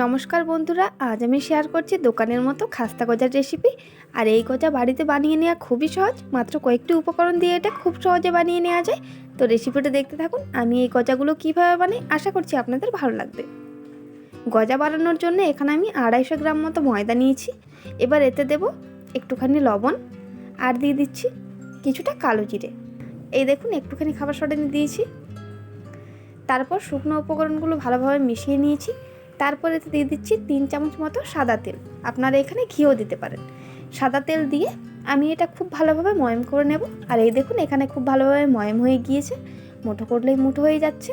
নমস্কার বন্ধুরা, আজ আমি শেয়ার করছি দোকানের মতো খাস্তা গজার রেসিপি আর এই গজা বাড়িতে বানিয়ে নেওয়া খুবই সহজ, মাত্র কয়েকটি উপকরণ দিয়ে এটা খুব সহজে বানিয়ে নেওয়া যায়। তো রেসিপিটা দেখতে থাকুন, আমি এই গজাগুলো কীভাবে বানাই আশা করছি আপনাদের ভালো লাগবে। গজা বানানোর জন্য এখানে আমি আড়াইশো গ্রাম মতো ময়দা নিয়েছি। এবার এতে দেব একটুখানি লবণ, আর দিয়ে দিচ্ছি কিছুটা কালো জিরে। এই দেখুন, একটুখানি খাবার সোডা দিয়েছি। তারপর শুকনো উপকরণগুলো ভালোভাবে মিশিয়ে নিয়েছি। তারপরে দিয়ে দিচ্ছি তিন চামচ মতো সাদা তেল। আপনারা এখানে ঘিও দিতে পারেন। সাদা তেল দিয়ে আমি এটা খুব ভালোভাবে ময়ম করে নেব। আর এই দেখুন, এখানে খুব ভালোভাবে ময়ম হয়ে গিয়েছে। মুঠো করলেই মুঠো হয়ে যাচ্ছে।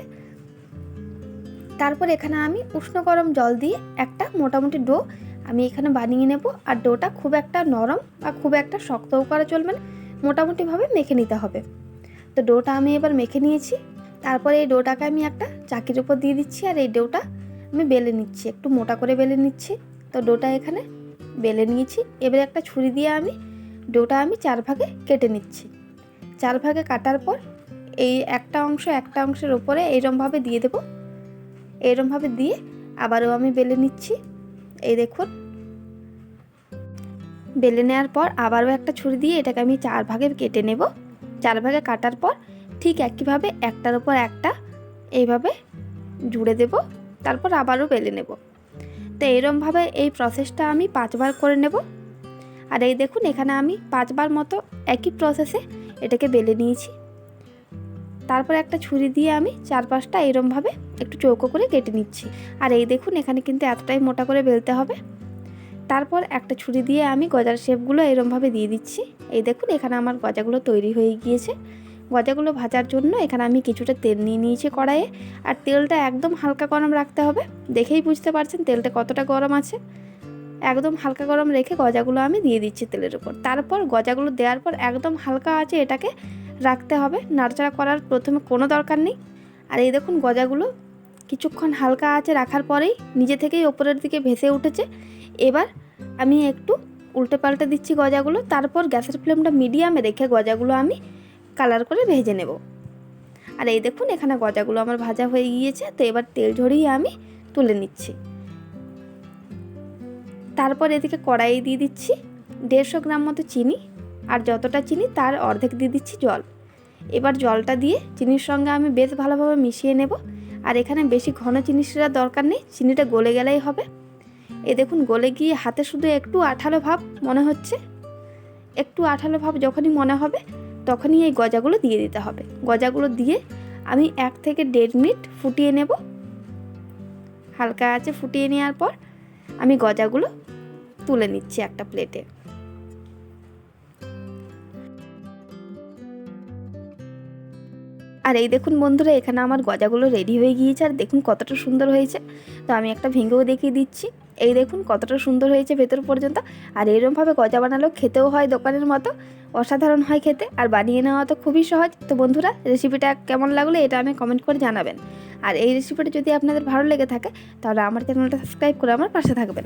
তারপর এখানে আমি উষ্ণ গরম জল দিয়ে একটা মোটামুটি ডো আমি এখানে বানিয়ে নেব। আর ডোটা খুব একটা নরম বা খুব একটা শক্তও করা চলবে না, মোটামুটিভাবে মেখে নিতে হবে। তো ডোটা আমি এবার মেখে নিয়েছি। তারপরে এই ডোটাকে আমি একটা চাকির উপর দিয়ে দিচ্ছি। আর এই ডোটা আমি বেলে নিচ্ছি, একটু মোটা করে বেলে নিচ্ছি। তো ডোটা এখানে বেলে নিয়েছি। এবারে একটা ছুরি দিয়ে আমি, ডোটা আমি চার ভাগে কেটে নিচ্ছি। চার ভাগে কাটার পর এই একটা অংশ, একটা অংশের ওপরে এইরমভাবে দিয়ে দেবো। এইরমভাবে দিয়ে আবারও আমি বেলে নিচ্ছি। এই দেখুন। বেলে নেওয়ার পর আবারও একটা ছুরি দিয়ে এটাকে আমি চার ভাগে কেটে নেব। চার ভাগে কাটার পর ঠিক একইভাবে একটার উপর একটা এইভাবে জুড়ে দেব। তারপর আবারও বেলে নেব। তো এরমভাবে এই প্রসেসটা আমি পাঁচবার করে নেব। আর এই দেখুন, এখানে আমি পাঁচবার মতো একই প্রসেসে এটাকে বেলে নিয়েছি। তারপর একটা ছুরি দিয়ে আমি চার পাঁচটা এরমভাবে একটু চৌকো করে কেটে নিচ্ছি। আর এই দেখুন, এখানে কিন্তু এতটাই মোটা করে বেলতে হবে। তারপর একটা ছুরি দিয়ে আমি গজার শেপগুলো এরমভাবে দিয়ে দিচ্ছি। এই দেখুন, এখানে আমার গজাগুলো তৈরি হয়ে গিয়েছে। গজাগুলো ভাজার জন্য এখানে আমি কিছুটা তেল নিয়ে নিয়েছি কড়াইয়ে। আর তেলটা একদম হালকা গরম রাখতে হবে। দেখেই বুঝতে পারছেন তেলটা কতটা গরম আছে। একদম হালকা গরম রেখে গজাগুলো আমি দিয়ে দিচ্ছি তেলের উপর। তারপর গজাগুলো দেওয়ার পর একদম হালকা আছে এটাকে রাখতে হবে। নাড়াচাড়া করার প্রথমে কোনো দরকার নেই। আর এই দেখুন গজাগুলো কিছুক্ষণ হালকা আছে রাখার পরেই নিজে থেকেই ওপরের দিকে ভেসে উঠেছে। এবার আমি একটু উল্টে পাল্টে দিচ্ছি গজাগুলো। তারপর গ্যাসের ফ্লেমটা মিডিয়ামে রেখে গজাগুলো আমি কালার করে ভেজে নেব। আর এই দেখুন, এখানে গজাগুলো আমার ভাজা হয়ে গিয়েছে, তো এবার তেল ঝরিয়ে আমি তুলে নিচ্ছি। তারপর এদিকে কড়াই দিয়ে দিচ্ছি দেড়শো গ্রাম মতো চিনি, আর যতটা চিনি তার অর্ধেক দিয়ে দিচ্ছি জল। এবার জলটা দিয়ে চিনির সঙ্গে আমি বেশ ভালোভাবে মিশিয়ে নেব, আর এখানে বেশি ঘন চিনি দরকার নেই, চিনিটা গলে গেলেই হবে। এ দেখুন, গলে গিয়ে হাতে শুধু একটু আঠালো ভাব মনে হচ্ছে। একটু আঠালো ভাব যখনই মনে হবে তখনই এই গজাগুলো দিয়ে দিতে হবে। গজাগুলো দিয়ে আমি এক থেকে দেড় মিনিট ফুটিয়ে নেব। হালকা আছে ফুটিয়ে নেওয়ার পর আমি গজাগুলো তুলে নিচ্ছি একটা প্লেটে। আর এই দেখুন বন্ধুরা, এখানে আমার গজাগুলো রেডি হয়ে গিয়েছে আর দেখুন কতটা সুন্দর হয়েছে। তো আমি একটা ভেঙেও দেখিয়ে দিচ্ছি। এই দেখুন কতটা সুন্দর হয়েছে ভেতর পর্যন্ত। আর এরমভাবে গজা বানালেও খেতেও হয় দোকানের মতো। অসাধারণ হয় খেতে, আর বানিয়ে নেওয়া তো খুবই সহজ। তো বন্ধুরা রেসিপিটা কেমন লাগল এটা আমি কমেন্ট করে জানাবেন। আর এই রেসিপিটা যদি আপনাদের ভালো লেগে থাকে, তাহলে আমার চ্যানেলটা সাবস্ক্রাইব করে আমার পাশে থাকবেন।